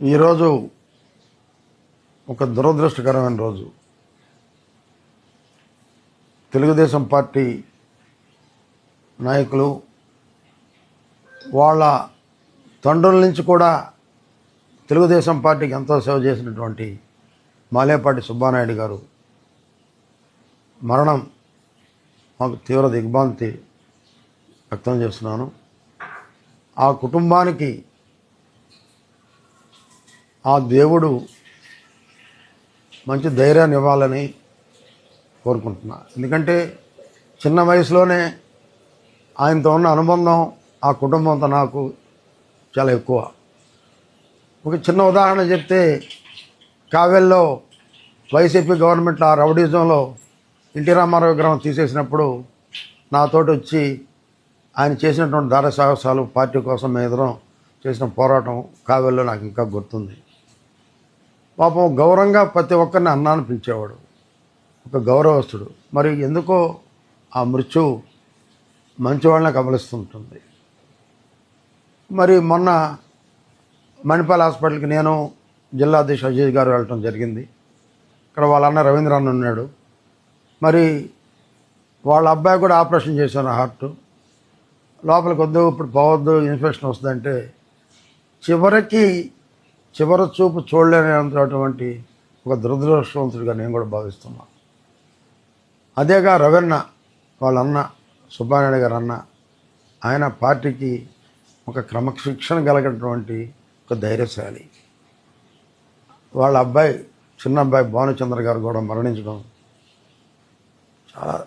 ఈరోజు ఒక దురదృష్టకరమైన రోజు. తెలుగుదేశం పార్టీ నాయకులు వాళ్ళ తండ్రుల నుంచి కూడా తెలుగుదేశం పార్టీకి ఎంతో సేవ చేసినటువంటి మాలేపాటి సుబ్బానాయుడు గారు మరణం మాకు తీవ్ర దిగ్భ్రాంతి వ్యక్తం చేస్తున్నాను. ఆ కుటుంబానికి ఆ దేవుడు మంచి ధైర్యాన్ని ఇవ్వాలని కోరుకుంటున్నా. ఎందుకంటే చిన్న వయసులోనే ఆయనతో ఉన్న అనుబంధం ఆ కుటుంబంతో నాకు చాలా ఎక్కువ. ఒక చిన్న ఉదాహరణ చెప్తే కావెల్లో వైసీపీ గవర్నమెంట్ ఆ రౌడీజంలో ఎన్టీ రామారావు విగ్రహం తీసేసినప్పుడు నాతోటి వచ్చి ఆయన చేసినటువంటి దార సాహసాలు పార్టీ కోసం ఎదురం చేసిన పోరాటం కావెల్లో నాకు ఇంకా గుర్తుంది. పాపం గౌరవంగా ప్రతి ఒక్కరిని అన్నాన్ని పిలిచేవాడు. ఒక గౌరవస్తుడు. మరి ఎందుకో ఆ మృత్యు మంచివాళ్ళని కబలిస్తుంటుంది. మరి మొన్న మణిపాల్ హాస్పిటల్కి నేను జిల్లా అధ్యక్షుడు అజయ్ గారు వెళ్ళటం జరిగింది. ఇక్కడ వాళ్ళ అన్న రవీంద్రన్ ఉన్నాడు. మరి వాళ్ళ అబ్బాయి కూడా ఆపరేషన్ చేశాను హార్ట్. లోపలికి వద్దు ఇప్పుడు పోవద్దు ఇన్ఫెక్షన్ వస్తుందంటే చివరికి చివరి చూపు చూడలేనటువంటి ఒక దురదృష్టవంతుడిగా నేను కూడా భావిస్తున్నాను అదేగా రవెన్న వాళ్ళ అన్న సుబ్బానాయుడు గారు అన్న ఆయన పార్టీకి ఒక క్రమశిక్షణ కలిగినటువంటి ఒక ధైర్యశాలి. వాళ్ళ అబ్బాయి చిన్న అబ్బాయి భానుచంద్ర గారు కూడా మరణించడం చాలా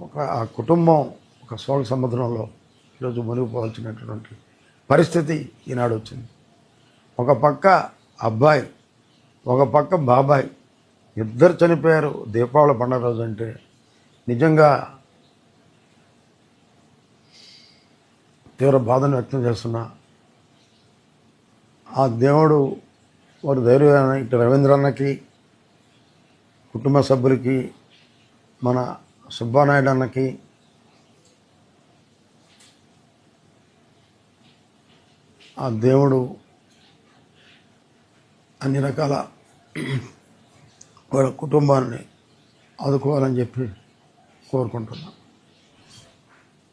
ఒక ఆ కుటుంబం ఒక శోక సముద్రంలో ఈరోజు మునిగిపోవాల్సినటువంటి పరిస్థితి ఈనాడు వచ్చింది. ఒక పక్క అబ్బాయి ఒక పక్క బాబాయ్ ఇద్దరు చనిపోయారు. దీపావళి పండుగ రోజు అంటే నిజంగా తీవ్ర బాధను వ్యక్తం చేస్తున్నా. ఆ దేవుడు వారి ధైర్యం ఇటు రవీంద్రన్నకి కుటుంబ సభ్యులకి మన సుబ్బానాయుడు అన్నకి ఆ దేవుడు అన్ని రకాల వాళ్ళ కుటుంబాన్ని ఆదుకోవాలని చెప్పి కోరుకుంటున్నాను